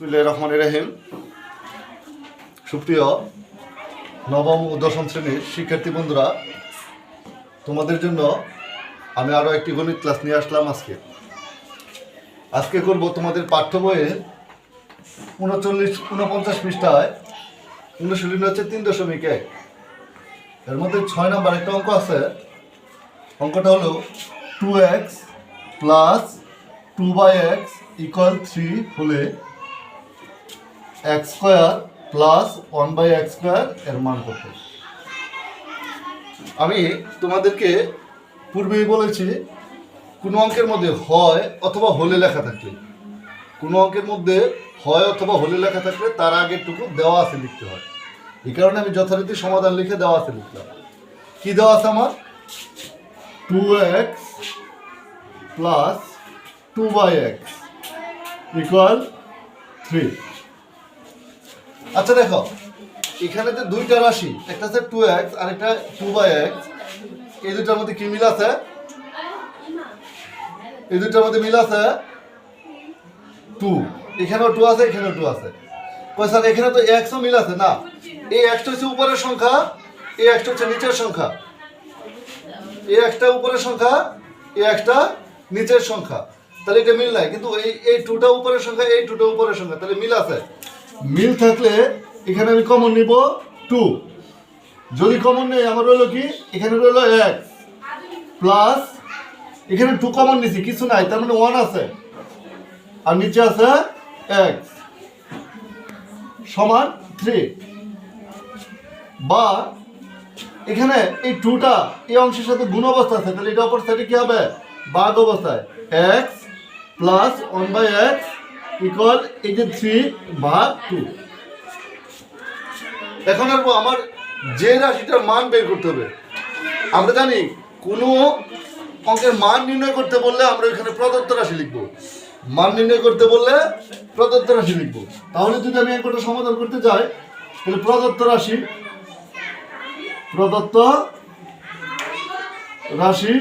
বিসমিল্লাহির রহমানির রহিম। সুপ্রিয় নবম ও দশম শ্রেণির শিক্ষার্থী বন্ধুরা, তোমাদের জন্য আমি আরও একটি গণিত ক্লাস নিয়ে আসলাম আজকে। আজকে করব তোমাদের পাঠ্য বইয়ের উনচল্লিশ, উনপঞ্চাশ পৃষ্ঠায় অনুশীলনী হচ্ছে তিন দশমিক এক। এর মধ্যে ছয় নম্বর একটা অঙ্ক আছে। অঙ্কটা হলো two x plus two by x equal three হলে x square plus one by x square এর মান কত? আমি তোমাদেরকে পূর্বেই বলেছি, কোনো অঙ্কের মধ্যে হয় অথবা হলে লেখা থাকলে। কোনো অঙ্কের মধ্যে হয় অথবা হলে লেখা থাকলে তার আগেরটুকু দেওয়া আছে লিখতে হয়। এই কারণে আমি যথারীতি সমাধান লিখে দেওয়া আছে লিখলাম। কি দেওয়া আছে আমার? Two x plus two by x equal three আচ্ছা দেখো, এখানে যে দুইটা রাশি, একটা আছে টু এক্স আর একটা টু বাই এক্স এই দুটার মধ্যে কি মিল আছে? এই দুটার মধ্যে মিল আছে টু এখানেও টু আছে, এখানেও টু আছে। স্যার, এখানে তো এক্সও মিল আছে, না? এই এক্সটা হচ্ছে উপরের সংখ্যা, এই এক্সটা হচ্ছে নিচের সংখ্যা। এই একটা উপরের সংখ্যা, এই একটা নিচের সংখ্যা। তাহলে এটা মিল নাই, কিন্তু এই এই টুটা উপরের সংখ্যা, এই টুটা উপরের সংখ্যা, তাহলে মিল আছে। মিল থাকলে এখানে আমি কমন নিব টু যদি কমন নেই, আমার রইল কি? এখানে রইল এক। প্লাস এখানে টু কমন নিছি, কিছু নাই, তার মানে ওয়ান আছে। আর নিচে আছে এক্স সমান থ্রি বা, এখানে এই টুটা এই অংশের সাথে গুণ অবস্থা আছে, তাহলে এটা অপর সাইডে কি হবে? বাদ অবস্থায়। X plus one by x equal এই যে থ্রি ভাগ টু এখন আর আমার যে রাশিটার মান বের করতে হবে। আমরা জানি কোনো অঙ্কের মান নির্ণয় করতে বললে আমরা এখানে প্রদত্ত রাশি লিখব। মান নির্ণয় করতে বললে প্রদত্ত রাশি লিখব। তাহলে যদি আমি একটা সমাধান করতে চাই তাহলে প্রদত্ত রাশি প্রদত্ত রাশি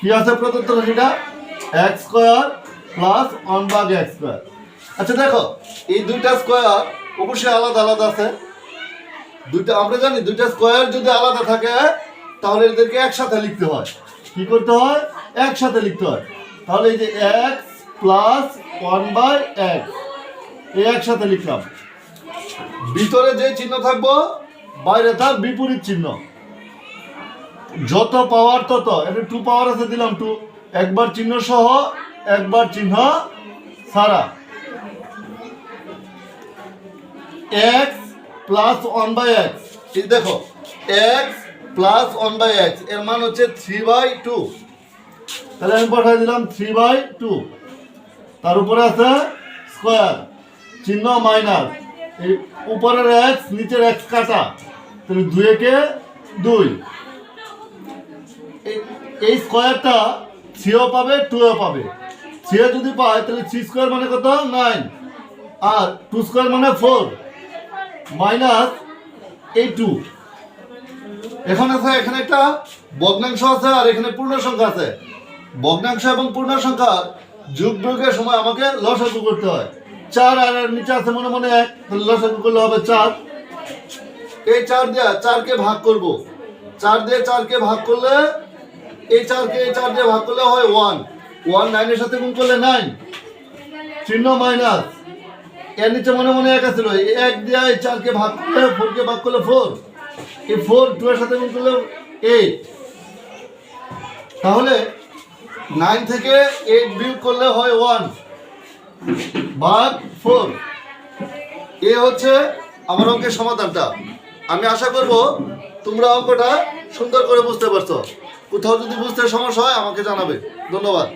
কি আছে প্রদত্ত রাশিটা? X square plus one by square আচ্ছা দেখো, এই দুইটা স্কোয়ার অবশ্যই আলাদা আলাদা আছে। দুইটা, আমরা জানি দুইটা স্কোয়ার যদি আলাদা থাকে, তাহলে এদেরকে একসাথে লিখতে হয়। কি করতে হয়? একসাথে লিখতে হয়। তাহলে এই যে x plus one by x এই একসাথে লিখলাম। ভিতরে যে চিহ্ন থাকব, বাইরে তার বিপরীত চিহ্ন। যত পাওয়ার তত এটা টু পাওয়ার আছে, দিলাম টু একবার চিহ্ন সহ একবার চিহ্ন সারা x plus one by x দেখো এক্স প্লাস ওয়ান বাই এক্সের মান হচ্ছে থ্রি বাই টু তাহলে আমি পাঠিয়ে দিলাম থ্রি বাই টু তার উপরে আছে স্কোয়ার চিহ্ন মাইনাস এই উপরের এক্স নিচের এক্স কাটা। তাহলে দুই একে দুই। এই স্কোয়ারটা থ্রিও পাবে টুও পাবে। থ্রি যদি পায় তাহলে থ্রি স্কোয়ার মানে কত? নাইন আর টু স্কোয়ার মানে ফোর মাইনাস এই টু এখন আছে, এখানে একটা ভগ্নাংশ আছে, আর এখানে পূর্ণ সংখ্যা আছে। ভগ্নাংশ এবং পূর্ণ সংখ্যার যোগ বিয়োগের সময় আমাকে লসাগু করতে হয়। চার আর এর নিচে আছে মনে মনে এক, তাহলে লসাগু করলে হবে চার। এই চার দিয়ে চারকে ভাগ করব? চার দিয়ে চারকে ভাগ করলে, এই চারকে এই চার দিয়ে ভাগ করলে হয় ওয়ান ওয়ান নাইনের সাথে গুণ করলে নাইন। চিহ্ন মাইনাস। এর নিচে মনে মনে এক আছিল এক দিয়ে চারকে ভাগ করলে ফোরকে ভাগ করলে ফোর। এই ফোর টু এর সাথে গুণ করলে এইট। তাহলে নাইন থেকে এইট বিয়োগ করলে হয় ওয়ান। ভাগ ফোর। এ হচ্ছে আমার অঙ্কের সমাধানটা। আমি আশা করব তোমরা অঙ্কটা সুন্দর করে বুঝতে পারছ। কোথাও যদি বুঝতে সমস্যা হয় আমাকে জানাবে। ধন্যবাদ।